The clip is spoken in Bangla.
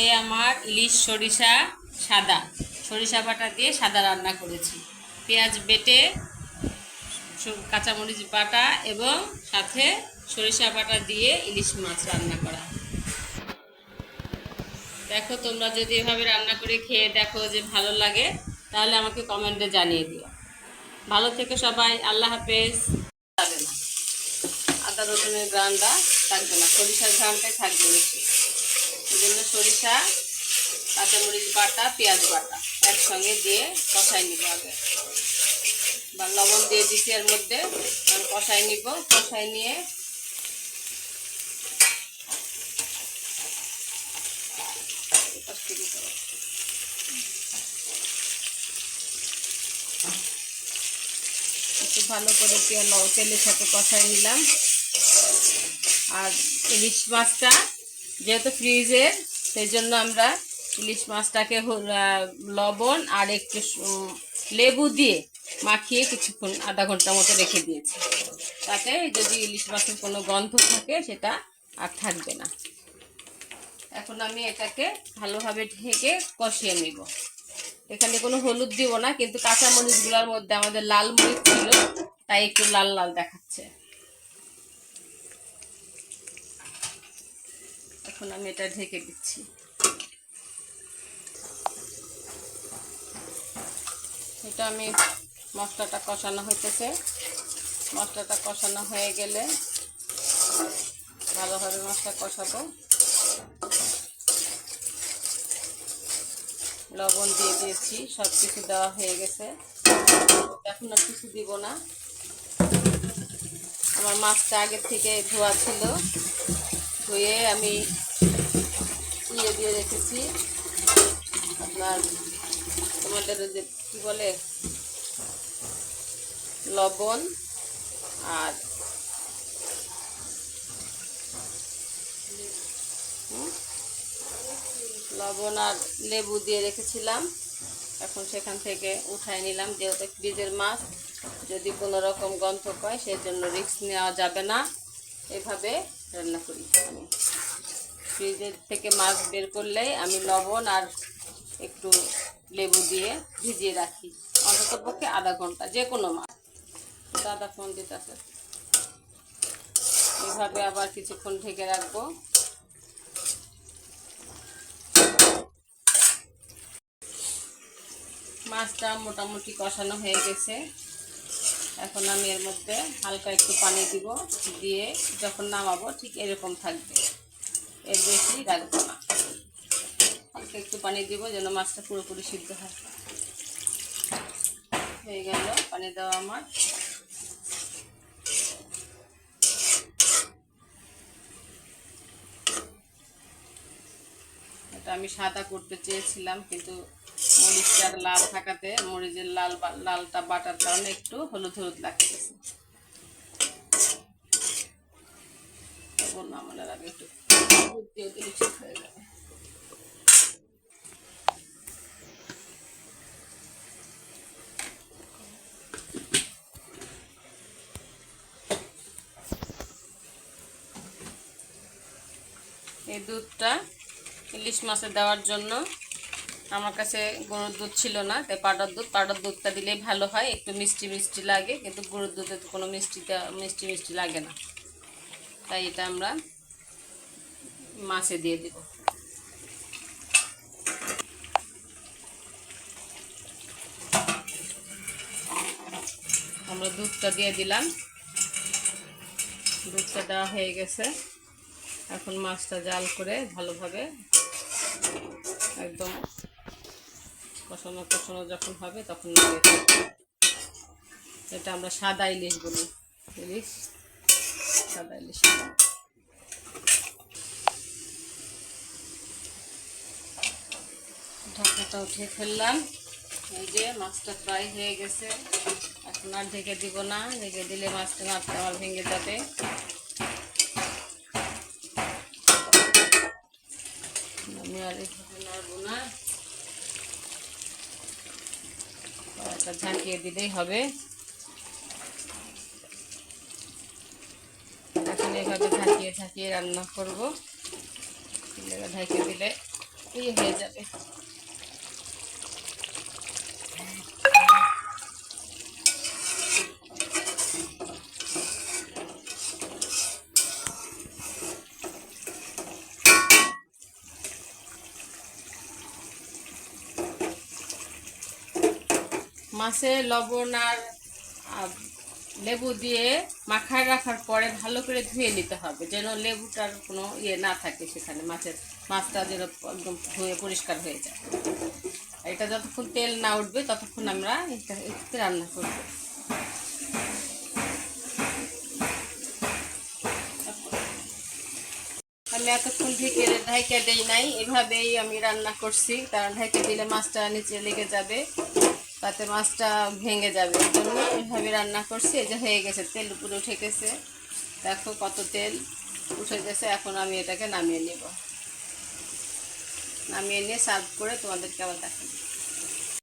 এই আমার ইলিশ, সরিষা, সাদা। সরিষা বাটা দিয়ে সাদা রান্না করেছি। পেঁয়াজ বেটে কাঁচামরিচ বাটা এবং সাথে সরিষা বাটা দিয়ে ইলিশ মাছ রান্না করা। দেখো, তোমরা যদি এভাবে রান্না করে খেয়ে দেখো যে ভালো লাগে, তাহলে আমাকে কমেন্টে জানিয়ে দিও। ভালো থেকে সবাই, আল্লাহ হাফেজ। আদা রসুনের গ্রানটা থাকবে না, সরিষার গ্রানটাই থাকবে এই জন্য সরিষা, কাঁচামরিচ বাটা, পেঁয়াজ বাটা একসঙ্গে দিয়ে কষাই নিব আগে বা লবণ দিয়ে দিচ্ছি এর মধ্যে কষাই নিব কষাই নিয়ে। একটু ভালো করে তেল তেলের সাথে কষাই নিলাম আর ইলিশ মাছটা যেহেতু ফ্রিজের সেই জন্য আমরা ইলিশ মাছটাকে লবণ আর একটু লেবু দিয়ে মাখিয়ে কিছুক্ষণ, আধা ঘণ্টার মতো রেখে দিয়েছি। তাতে যদি ইলিশ মাছের কোনো গন্ধ থাকে, সেটা আর থাকবে না। এখন আমি এটাকে ভালোভাবে ঢেকে কষিয়ে নিব। এখানে কোনো হলুদ দিব না, কিন্তু কাঁচা মরিচগুলোর মধ্যে আমাদের লাল মরিচ ছিল, তাই একটু লাল লাল দেখাচ্ছে। এখন আমি এটা ঢেকে দিচ্ছি। এটা আমি মশলাটা কষানো হইতেছে। মশলাটা কষানো হয়ে গেলে ভালোভাবে মশলা কষাবো। লবণ দিয়ে দিয়েছি সব কিছু দেওয়া হয়ে গেছে। এখন আর কিছু দিব না। আমার মাছটা আগের থেকে ধোয়া ছিল। ধুয়ে আমি ইয়ে দিয়ে রেখেছি। আপনার তোমাদের যে কী বলে? লবণ আর লবণ আর লেবু দিয়ে রেখেছিলাম। এখন সেখান থেকে উঠাই নিলাম, যেহেতু ফ্রিজের মাছ, যদি কোনো রকম গন্ধ পায়, সেই জন্য রিস্ক নেওয়া যাবে না। এভাবে রান্না করি আমি। ফ্রিজের থেকে মাছ বের করলেই আমি লবণ আর একটু লেবু দিয়ে ভিজিয়ে রাখি। অন্তত পক্ষে আধা ঘণ্টা, যে কোনো মাছ। দাদা ফোন দিতেছে। এভাবে আবার কিছুক্ষণ ঢেকে রাখব। মাছটা মোটামুটি কষানো হয়ে গেছে। এখন আমি এর মধ্যে হালকা একটু পানি দিব, দিয়ে যখন নামাবো ঠিক এরকম থাকবে। এর বেশি রাখব না হালকা একটু পানি দিব যেন মাছটা পুরোপুরি সিদ্ধ হয়। হয়ে গেল পানি দেওয়া আমার। এটা আমি সাদা করতে চেয়েছিলাম, কিন্তু মরিচটার লাল থাকাতে মরিচের লাল লালটা বাটার কারণে একটু হলুদ হলুদ লাগতেছে নামানোর আগে একটু এই দুধটা ইলিশ মাছে দেওয়ার জন্য আমার কাছে গরুর দুধ ছিল না, তাই পাটার দুধ পাউডার দুধটা দিলেই ভালো হয়। একটু মিষ্টি মিষ্টি লাগে, কিন্তু গরুর দুধে তো কোনো মিষ্টিটা, মিষ্টি মিষ্টি লাগে না। তাই এটা আমরা মাছে দিয়ে দেব। আমরা দুধটা দিয়ে দিলাম। দুধটা দেওয়া হয়ে গেছে। এখন মাছটা জাল করে ভালোভাবে একদম কষানো কষানো যখন হবে তখন। এটা আমরা সাদা ইলিশ বলি। ইলিশ, সাদা ইলিশ। ঢাকাটা উঠিয়ে ফেললাম। এই যে মাছটা ফ্রাই হয়ে গেছে। এখন আর ঢেকে দিব না। ঢেকে দিলে মাছটা মাছটা আমার ভেঙে যাবে। ঝাঁকিয়ে দিলেই হবে। এখন এভাবে ঝাঁকিয়ে ঝাঁকিয়ে রান্না করব। ঢাকিয়ে দিলে ইয়ে হয়ে যাবে। মাছে লবণ আর লেবু দিয়ে মাখায় রাখার পরে ভালো করে ধুয়ে নিতে হবে, যেন লেবুটার কোনো ইয়ে না থাকে সেখানে মাছের মাছটা যেন একদম ধুয়ে পরিষ্কার হয়ে যায়। এটা যতক্ষণ তেল না উঠবে ততক্ষণ আমরা এটা একটু রান্না করব। আমি এতক্ষণ ঢেকে ঢাইকে দেই নাই, এভাবেই আমি রান্না করছি, কারণ ঢাইকে দিলে মাছটা নিচে লেগে যাবে। তাতে মাছটা ভেঙে যাবে। এই জন্য এইভাবে রান্না করছি। এই যে হয়ে গেছে, তেল উপরে উঠে গেছে। দেখো কত তেল উঠে গেছে। এখন আমি এটাকে নামিয়ে নেব। নামিয়ে নিয়ে সার্ভ করে তোমাদেরকে আবার দেখাবো।